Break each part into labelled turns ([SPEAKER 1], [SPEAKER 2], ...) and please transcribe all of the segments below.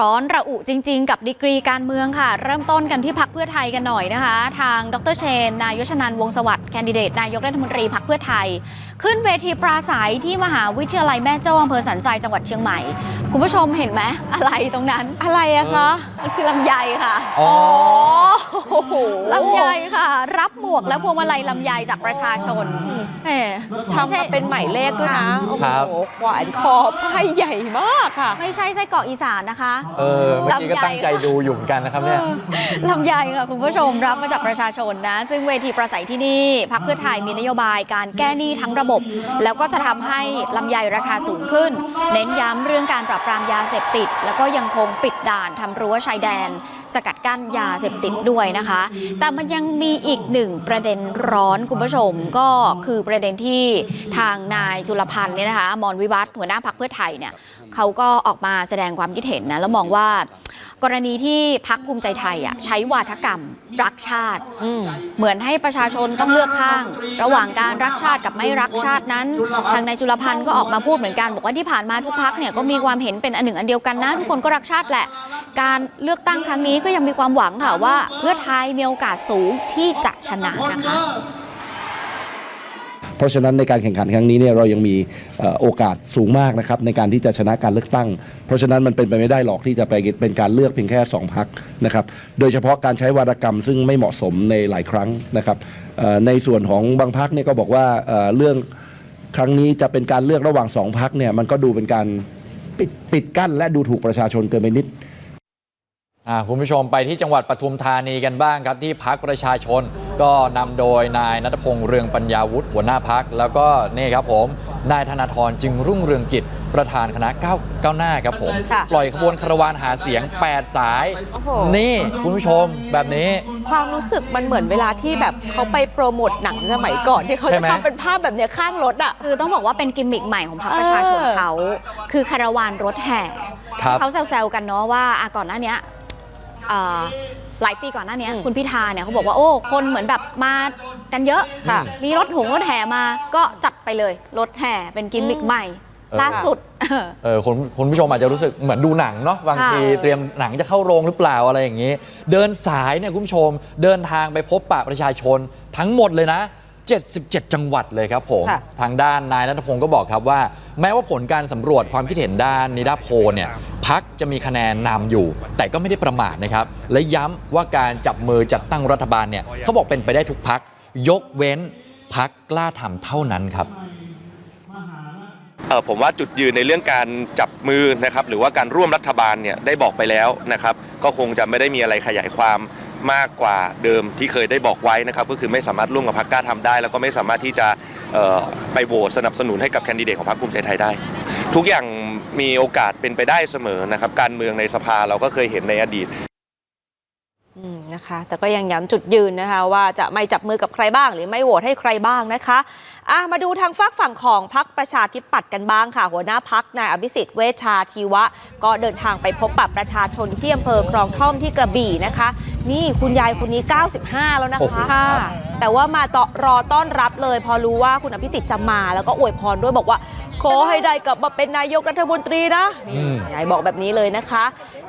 [SPEAKER 1] ร้อนระอุจริง ๆ กับดีกรีการเมืองค่ะ เริ่มต้นกันที่พักเพื่อไทยกันหน่อยนะคะ ทางดรเชน นายชนันท์วงศ์สวัสดิ์แคนดิเดต นายกรัฐมนตรีพักเพื่อไทย ขึ้นเวทีปราศัยที่มหาวิทยาลัยแม่โจ้อำเภอสันทรายจังหวัดเชียงใหม่ คุณผู้ชมเห็นไหมอะไรตรงนั้น
[SPEAKER 2] อะไรอะคะ
[SPEAKER 1] มันคือลำไยค่ะ
[SPEAKER 3] อ๋อ
[SPEAKER 2] โอ้โห
[SPEAKER 1] ลำไยค่ะ รับหมวกและพวงมาลัยลำไยจากประชาชน แหม
[SPEAKER 2] ทำมาเป็นหมายเลขด้วยนะ โอ้
[SPEAKER 3] ครั
[SPEAKER 2] โห
[SPEAKER 3] บ
[SPEAKER 2] ขวานคอไพ่ใหญ่มากค่ะ
[SPEAKER 1] ไม่ใช่ไส้กรอกอีสานนะคะ
[SPEAKER 3] เออเมื่อกี้ก็
[SPEAKER 1] ลำไย
[SPEAKER 3] ตั้งใจดูอยู่เหมือนกันนะครับเนี่ย
[SPEAKER 1] ลำไยค่ะคุณผู้ชมรับมาจากประชาชนนะ ซึ่งเวทีประสัยที่นี่พักเพื่อไทยมีนโยบายการแก้หนี้ทั้งระบบ แล้วก็จะทำให้ลำไยราคาสูงขึ้น เน้นย้ำเรื่องการปราบปรามยาเสพติด แล้วก็ยังคงปิดด่านทำรั้วชายแดน สกัดกั้นยาเสพติดด้วยนะคะ แต่มันยังมีอีกหนึ่งประเด็นร้อนคุณผู้ชมก็คือประเด็นที่ทางนายจุลพันธ์เนี่ยนะคะอมรวิวัฒน์หัวหน้าพักเพื่อไทยเนี่ยเขาก็ออกมาแสดงความคิดเห็นนะแล้วมองว่ากรณีที่พักภูมิใจไทยอะใช้วาทกรรมรักชาติ
[SPEAKER 2] อืม
[SPEAKER 1] เหมือนให้ประชาชนต้องเลือกข้าง ระหว่างการรักชาติกับไม่รักชาตินั้น ทางนายจุลพันธ์ก็ออกมาพูดเหมือนกัน บอกว่าที่ผ่านมาทุกพักเนี่ยก็มีความเห็นเป็นอันหนึ่งอันเดียวกันนะ ทุกคนก็รักชาติแหละ การเลือกตั้งครั้งนี้ก็ยังมีความหวังค่ะว่า เพื่อไทยมีโอกาสสูงที่จะชนะนะคะ
[SPEAKER 4] เพราะฉะนั้นในการแข่งขันครั้งนี้เนี่ยเรายังมีโอกาสสูงมากนะครับในการที่จะชนะการเลือกตั้ง เพราะฉะนั้นมันเป็นไปไม่ได้หรอกที่จะไปเป็นการเลือกเพียงแค่สองพักนะครับโดยเฉพาะการใช้วาทกรรมซึ่งไม่เหมาะสมในหลายครั้งนะครับในส่วนของบางพักเนี่ยก็บอกว่าเรื่องครั้งนี้จะเป็นการเลือกระหว่างสองพักเนี่ยมันก็ดูเป็นการปิดปิดกั้นและดูถูกประชาชนเกินไปนิด
[SPEAKER 3] คุณผู้ชมไปที่จังหวัดปทุมธานีกันบ้างครับ ที่พักประชาชนก็นำโดยนายนัทพงษ์เรืองปัญญาวุฒิหัวหน้าพัก แล้วก็นี่ครับผมนายธนาธรจึงรุ่งเรืองกิจประธานคณะก้าวก้าวหน้าครับผม
[SPEAKER 2] ค่ะ
[SPEAKER 3] ปล่อยขบวนคาราวานหาเสียง 8 สาย
[SPEAKER 2] โอ้โห
[SPEAKER 3] นี่คุณผู้ชมแบบนี้
[SPEAKER 2] ความรู้สึกมันเหมือนเวลาที่แบบเขาไปโปรโมทหนังสมัยก่อนที่เขา
[SPEAKER 3] ใช่
[SPEAKER 2] จะ
[SPEAKER 3] ไหม
[SPEAKER 2] ทำเป็นภาพแบบเนี้ยข้างรถอะ
[SPEAKER 1] คือต้องบอกว่าเป็นกิมมิกใหม่ของพรรคประชาชน
[SPEAKER 2] เออ
[SPEAKER 1] เขา คือคาราวานรถแห่
[SPEAKER 3] ครับ
[SPEAKER 1] เขาแซวๆกันเนาะว่าอะก่อนหน้าเนี้ยเอ่อ หลายปีก่อนหน้าเนี้ย
[SPEAKER 2] อืม
[SPEAKER 1] คุณพิธาเนี่ยเขาบอกว่าโอ้คนเหมือนแบบมากันเยอะ
[SPEAKER 2] ค่ะ
[SPEAKER 1] มีรถหงรถแห่มาก็จัดไปเลย รถแห่เป็นกิมมิกใหม่
[SPEAKER 3] เออ
[SPEAKER 1] ล่าสุด
[SPEAKER 3] เออคุณคุณผู้ชมอาจจะรู้สึกเหมือนดูหนังเนาะบาง
[SPEAKER 1] ค่ะ
[SPEAKER 3] ทีเตรียมหนังจะเข้าโรงหรือเปล่าอะไรอย่างนี้ เดินสายเนี่ยคุณผู้ชมเดินทางไปพบปะประชาชนทั้งหมดเลยนะ 77 จังหวัดเลยครับผม
[SPEAKER 2] ค่ะ
[SPEAKER 3] ทางด้านนายนัทพงศ์ก็บอกครับว่า แม้ว่าผลการสำรวจความคิดเห็นด้านนิดาโพลเนี่ยพักจะมีคะแนนนำอยู่ แต่ก็ไม่ได้ประมาทนะครับ และย้ำว่าการจับมือจัดตั้งรัฐบาลเนี่ยเขาบอกเป็นไปได้ทุกพัก ยกเว้นพักกล้าทำเท่านั้นครับ
[SPEAKER 5] เอ่อผมว่าจุดยืนในเรื่องการจับมือนะครับหรือว่าการร่วมรัฐบาลเนี่ยได้บอกไปแล้วนะครับ ก็คงจะไม่ได้มีอะไรขยายความ มากกว่าเดิมที่เคยได้บอกไว้นะครับก็คือไม่สามารถร่วมกับพรรคกล้าทำได้ แล้วก็ไม่สามารถที่จะไปโหวตสนับสนุนให้กับแคนดิเดตของพรรคภูมิใจไทยได้ ทุกอย่างมีโอกาสเป็นไปได้เสมอนะครับการเมืองในสภาเราก็เคยเห็นในอดีต
[SPEAKER 2] นะคะแต่ก็ยังย้ำจุดยืนนะคะว่าจะไม่จับมือกับใครบ้าง หรือไม่โหวตให้ใครบ้างนะคะอะมาดูทางฝากฝั่งของพักประชาธิปัตย์กันบ้างค่ะ หัวหน้าพักนายอภิสิทธิ์เวชชาชีวะ ก็เดินทางไปพบปะประชาชนที่อำเภอคลองท่อมที่กระบี่นะคะ นี่คุณยายคนนี้ 95 แล้วนะ
[SPEAKER 3] โอ้โห
[SPEAKER 2] คะ
[SPEAKER 1] ค่ะ
[SPEAKER 2] แต่ว่ามาต่อรอต้อนรับเลย พอรู้ว่าคุณอภิสิทธิ์จะมาแล้วก็อวยพรด้วยบอกว่า ขอให้ได้กลับมาเป็นนายกรัฐมนตรีนะ
[SPEAKER 3] อื
[SPEAKER 2] นี่
[SPEAKER 3] ม
[SPEAKER 2] ยายบอกแบบนี้เลยนะคะ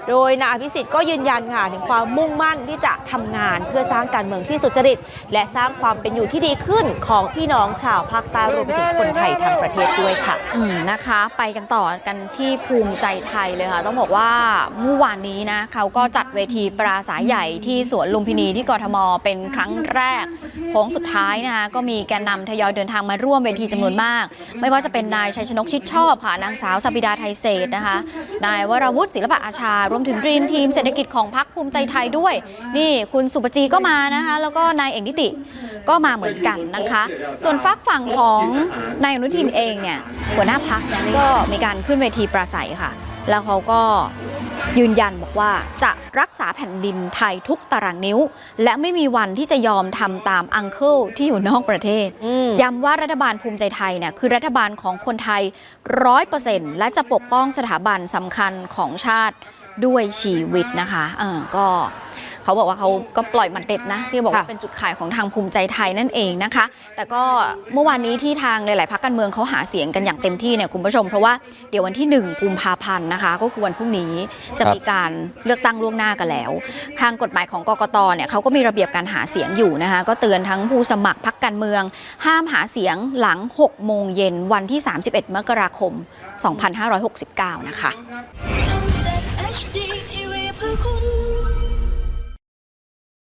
[SPEAKER 2] โดยนายอภิสิทธิ์ก็ยืนยันค่ะถึงความมุ่งมั่นที่จะทำงานเพื่อสร้างการเมืองที่สุจริต และสร้างความเป็นอยู่ที่ดีขึ้นของพี่น้องชาวภาคใต้รวมไปถึงคนไทยทั้งประเทศด้วยค่ะ
[SPEAKER 1] อืมนะคะ ไปกันต่อกันที่ภูมิใจไทยเลยค่ะ ต้องบอกว่าเมื่อวานนี้นะเขาก็จัดเวทีปราศรัยใหญ่ที่สวนลุมพินีที่กทมเป็นครั้งแรก โค้งสุดท้ายนะคะก็มีแกนนำทยอยเดินทางมาร่วมเวทีจำนวนมาก ไม่ว่าจะเป็นนายชัยชนกชิดชอบค่ะนางสาวสปิดาไทยเศรษฐ์นะคะนายวราวุฒิศิลปะอาชารวมถึงดรีมทีมเศรษฐกิจของพรรคภูมิใจไทยด้วย นี่คุณสุปจีก็มานะคะแล้วก็นายเอกนิติก็มาเหมือนกันนะคะ ส่วนฝักฝั่งของนายอนุทินเองเนี่ยหัวหน้าพักก็มีการขึ้นเวทีปราศัยค่ะ แล้วเขาก็ ยืนยันบอกว่าจะรักษาแผ่นดินไทยทุกตารางนิ้ว และไม่มีวันที่จะยอมทำตามอังเคิลที่อยู่นอกประเทศ
[SPEAKER 2] อืม
[SPEAKER 1] ย้ำว่ารัฐบาลภูมิใจไทยเนี่ยคือรัฐบาลของคนไทยร้อยเปอร์เซ็นต์และจะปกป้องสถาบันสำคัญของชาติด้วยชีวิตนะคะ เออก็ เขาบอกว่าเขาก็ปล่อยหมันเด็ดนะ ที่บอกว่า
[SPEAKER 2] ค่ะ
[SPEAKER 1] เป็นจุดขายของทางภูมิใจไทยนั่นเองนะคะ แต่ก็เมื่อวานนี้ที่ทางหลายๆพรรคการเมืองเขาหาเสียงกันอย่างเต็มที่เนี่ยคุณผู้ชม เพราะว่าเดี๋ยววันที่ 1 กุมภาพันธ์นะคะ ก็คือวันพรุ่งนี้จะ
[SPEAKER 3] ครับ
[SPEAKER 1] มีการเลือกตั้งล่วงหน้ากันแล้ว ทางกฎหมายของกกตเนี่ยเขาก็มีระเบียบการหาเสียงอยู่นะคะ ก็เตือนทั้งผู้สมัครพรรคการเมือง ห้ามหาเสียงหลัง 6 โมงเย็นวันที่ 31 มกราคม 2569 นะคะ